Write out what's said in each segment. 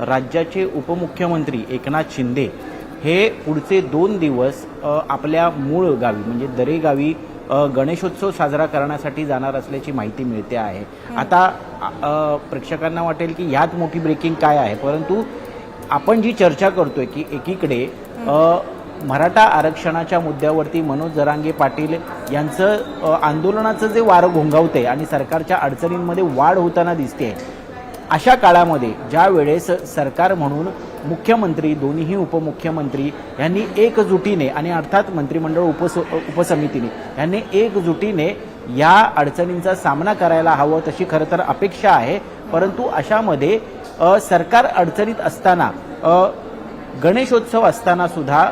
राज्याचे उपमुख्यमंत्री एकनाथ शिंदे हे पुढचे दोन दिवस आपल्या मूळ गावी म्हणजे दरे गावी अ, गणेशोत्सव साजरा करण्यासाठी जाणार असल्याची माहिती मिळते आहे. आता प्रेक्षकांना वाटेल की ह्यात मोठी ब्रेकिंग काय आहे? परंतु आपण जी चर्चा करतोय की एकीकडे मराठा आरक्षणाच्या मुद्द्यावरती मनोज जरांगे पाटील यांचं आंदोलनाचं जे वारं घोंगावते आणि सरकारच्या अडचणींमध्ये वाढ होताना दिसते अशा काळामध्ये ज्या वेळेस सरकार म्हणून मुख्यमंत्री दोन्हीही उपमुख्यमंत्री यांनी एकजुटीने आणि अर्थात मंत्रिमंडळ उपस उपसमितीने यांनी एकजुटीने या अडचणींचा सामना करायला हवं तशी खरं तर अपेक्षा आहे. परंतु अशामध्ये सरकार अडचणीत असताना गणेशोत्सव असताना सुद्धा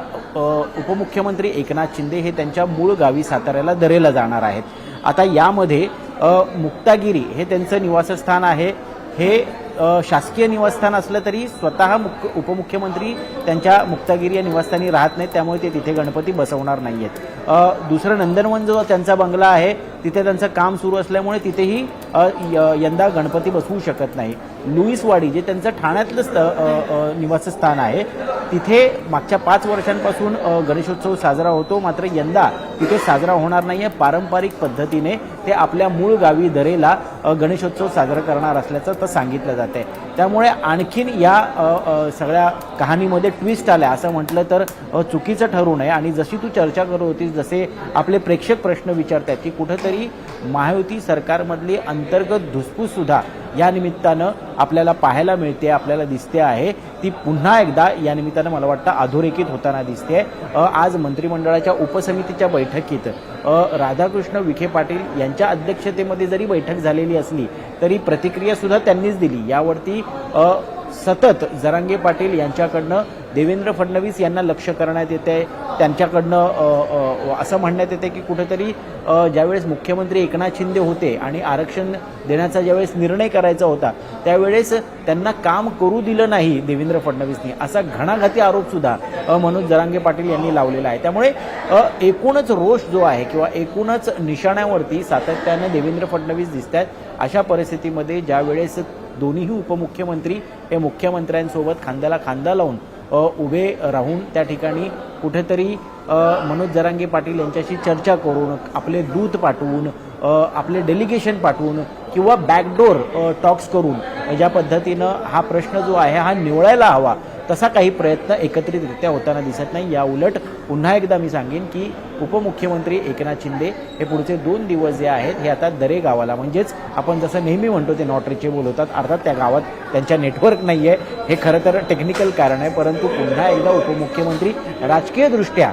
उपमुख्यमंत्री एकनाथ शिंदे हे त्यांच्या मूळ गावी साताऱ्याला दरेला जाणार आहेत. आता यामध्ये मुक्तागिरी हे त्यांचं निवासस्थान आहे. हे अ, शासकीय निवासस्थान असलं तरी स्वतः मुख्य उपमुख्यमंत्री त्यांच्या मुक्तागिरी या निवासस्थानी राहत नाहीत त्यामुळे ते तिथे गणपती बसवणार नाही आहेत दुसरं नंदनवन जो त्यांचा बंगला आहे तिथे त्यांचं काम सुरू असल्यामुळे तिथेही य- यंदा गणपती बसवू शकत नाही. लुईसवाडी जे त्यांचं ठाण्यातलं स्थ निवासस्थान आहे तिथे मागच्या पाच वर्षांपासून गणेशोत्सव साजरा होतो. मात्र यंदा तिथे साजरा होणार नाही आहे पारंपरिक पद्धतीने. ते आपल्या मूळ गावी दरेला गणेशोत्सव साजरा करणार असल्याचं तर सांगितलं जातं जाते. त्यामुळे आणखीन या सगळ्या कहाणीमध्ये ट्विस्ट आल्या. असं म्हटलं तर चुकीचं ठरू नये. आणि जशी तू चर्चा करत होतीस जसे आपले प्रेक्षक प्रश्न विचारतात की कुठंतरी महायुती सरकारमधली अंतर्गत धुसफूस सुद्धा या निमित्तानं आपल्याला पाहायला मिळते आपल्याला दिसते आहे. ती पुन्हा एकदा या निमित्तानं मला वाटतं अधोरेखित होताना दिसते. आज मंत्रिमंडळाच्या उपसमितीच्या बैठकीत राधाकृष्ण विखे पाटील यांच्या अध्यक्षतेमध्ये जरी बैठक झालेली असली तरी प्रतिक्रियासुद्धा त्यांनीच दिली. यावरती सतत जरांगे पाटील यांच्याकडनं देवेंद्र फडणवीस यांना लक्ष करण्यात येते त्यांच्याकडनं असं म्हणण्यात येते की कुठेतरी ज्यावेळेस मुख्यमंत्री एकनाथ शिंदे होते आणि आरक्षण देण्याचा ज्यावेळेस निर्णय करायचा होता त्यावेळेस त्यांना काम करू दिलं नाही देवेंद्र फडणवीसनी. असा घणाघाती आरोप सुद्धा मनोज जरांगे पाटील यांनी लावलेला आहे. त्यामुळे एकूणच रोष जो आहे किंवा एकूणच निशाण्यावरती सातत्यानं देवेंद्र फडणवीस दिसत आहेत अशा परिस्थितीमध्ये ज्यावेळेस दोन्हीही उपमुख्यमंत्री हे मुख्यमंत्र्यांसोबत खांद्याला खांदा लावून उभे राहून त्या ठिकाणी कुठेतरी मनोज जरांगे पाटील यांच्याशी चर्चा करून आपले दूत पाठवून आपले डेलिगेशन पाठवून किंवा बॅकडोर टॉक्स करून ज्या पद्धतीनं हा प्रश्न जो आहे हा निवळायला हवा. तसा काही प्रयत्न एकत्रितरित्या होताना दिसत नाही. या उलट पुन्हा एकदा मी सांगेन की उपमुख्यमंत्री एकनाथ शिंदे हे पुढचे दोन दिवस जे आहेत हे आता दरे गावाला. म्हणजेच आपण जसं नेहमी म्हणतो ते नॉट रिचेबल होतात अर्थात त्या गावात त्यांच्या नेटवर्क नाही आहे हे खरं तर टेक्निकल कारण आहे परंतु पुन्हा एकदा उपमुख्यमंत्री राजकीयदृष्ट्या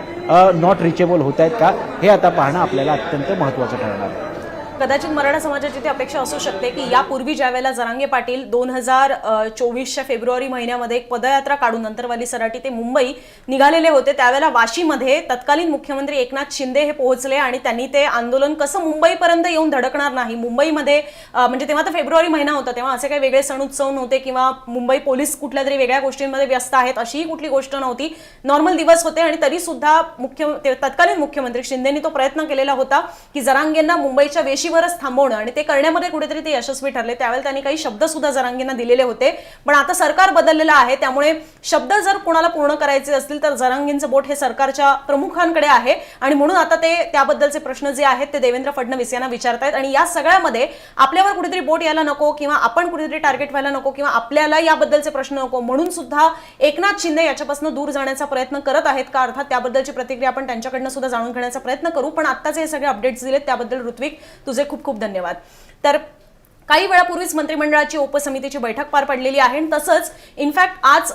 नॉट रिचेबल होत आहेत का हे आता पाहणं आपल्याला अत्यंत महत्त्वाचं ठरणार आहे. कदाचित मराठा समाजाची ती अपेक्षा असू शकते की यापूर्वी ज्या वेळेला जरांगे पाटील दोन हजार चोवीसच्या फेब्रुवारी महिन्यामध्ये एक पदयात्रा काढून नंतरवाली सराटी ते मुंबई निघालेले होते त्यावेळेला वाशीमध्ये तत्कालीन मुख्यमंत्री एकनाथ शिंदे हे पोहोचले आणि त्यांनी ते आंदोलन कसं मुंबईपर्यंत येऊन धडकणार नाही मुंबईमध्ये म्हणजे तेव्हा तर फेब्रुवारी महिना होता तेव्हा असे काही वेगळे सण उत्सव नव्हते किंवा मुंबई पोलीस कुठल्या तरी वेगळ्या गोष्टींमध्ये व्यस्त आहेत अशीही कुठली गोष्ट नव्हती. नॉर्मल दिवस होते आणि तरी सुद्धा मुख्य तत्कालीन मुख्यमंत्री शिंदेनी तो प्रयत्न केलेला होता की जरांगेंना मुंबईच्या वेश वेशीवरच थांबवणं आणि ते करण्यामध्ये कुठेतरी ते यशस्वी ठरले. त्यावेळेला त्यांनी काही शब्द सुद्धा जरांगींना दिलेले होते. पण आता सरकार बदललेलं आहे. त्यामुळे शब्द जर कोणाला पूर्ण करायचे असतील तर जरांगींचं बोट हे सरकारच्या प्रमुखांकडे आहे. आणि म्हणून आता ते त्याबद्दलचे प्रश्न जे आहेत ते देवेंद्र फडणवीस यांना विचारतायत. आणि या सगळ्यामध्ये आपल्यावर कुठेतरी बोट यायला नको किंवा आपण कुठेतरी टार्गेट व्हायला नको किंवा आपल्याला याबद्दलचे प्रश्न नको म्हणून सुद्धा एकनाथ शिंदे याच्यापासून दूर जाण्याचा प्रयत्न करत आहेत का? अर्थात त्याबद्दलची प्रतिक्रिया आपण त्यांच्याकडनं सुद्धा जाणून घेण्याचा प्रयत्न करू. पण आत्ताचे हे सगळे अपडेट्स दिलेत त्याबद्दल ऋत्विक तुझे खूप खूप धन्यवाद. तर काही वेळापूर्वीच मंत्रिमंडळाची उपसमितीची बैठक पार पडलेली आहे आणि तसंच इनफॅक्ट आज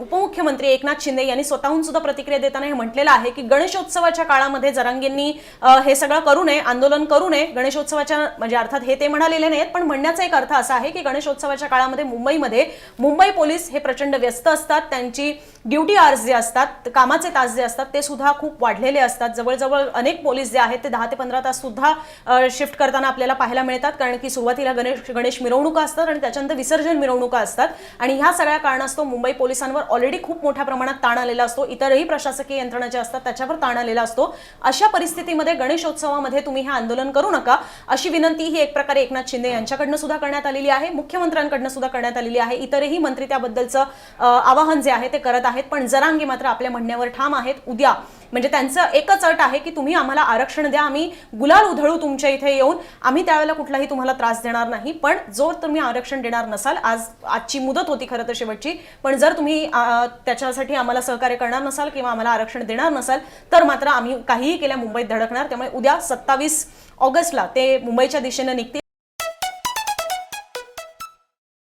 उपमुख्यमंत्री एकनाथ शिंदे यांनी स्वतःहून सुद्धा प्रतिक्रिया देताना हे म्हटलेलं आहे की गणेशोत्सवाच्या काळामध्ये जरांगींनी हे सगळं करू नये आंदोलन करू नये गणेशोत्सवाच्या म्हणजे अर्थात हे ते म्हणालेले नाहीत पण म्हणण्याचा एक अर्थ असा आहे की गणेशोत्सवाच्या काळामध्ये मुंबईमध्ये मुंबई पोलीस हे प्रचंड व्यस्त असतात त्यांची ड्युटी आर्स जे असतात कामाचे तास जे असतात ते सुद्धा खूप वाढलेले असतात. जवळजवळ अनेक पोलीस जे आहेत ते दहा ते पंधरा तास सुद्धा शिफ्ट करताना आपल्याला पाहायला मिळतात कारण की सुरुवातीला गणेश गणेश मिरवणुका असतात आणि त्याच्यानंतर विसर्जन मिरवणुका असतात. आणि ह्या सगळ्या कारणास्तव मुंबई पोलिसांवर ऑलरेडी खूप मोठ्या प्रमाणात ताण आलेला असतो. इतरही प्रशासकीय यंत्रणा ज्या असतात त्याच्यावर ताण आलेला असतो. अशा परिस्थितीमध्ये गणेशोत्सवामध्ये तुम्ही हे आंदोलन करू नका. अशी विनंती ही एक प्रकारे एकनाथ शिंदे यांच्याकडनं सुद्धा करण्यात आलेली आहे. मुख्यमंत्र्यांकडनं सुद्धा करण्यात आलेली आहे. इतरही मंत्री त्याबद्दलचं आवाहन जे आहे ते करत आहेत. पण जरांगी मात्र आपल्या म्हणण्यावर ठाम आहेत. उद्या म्हणजे त्यांचं एकच अट आहे की तुम्ही आम्हाला आरक्षण द्या आम्ही गुलाल उधळू तुमच्या इथे येऊन आम्ही त्यावेळेला कुठलाही तुम्हाला त्रास देणार नाही. पण जोर तुम्ही आरक्षण देणार नसाल आज आजची मुदत होती खरं तर शेवटची पण जर तुम्ही त्याच्यासाठी आम्हाला सहकार्य करणार नसाल किंवा आम्हाला आरक्षण देणार नसाल तर मात्र आम्ही काहीही केल्या मुंबईत धडकणार. त्यामुळे उद्या सत्तावीस ऑगस्टला ते मुंबईच्या दिशेनं निघतील.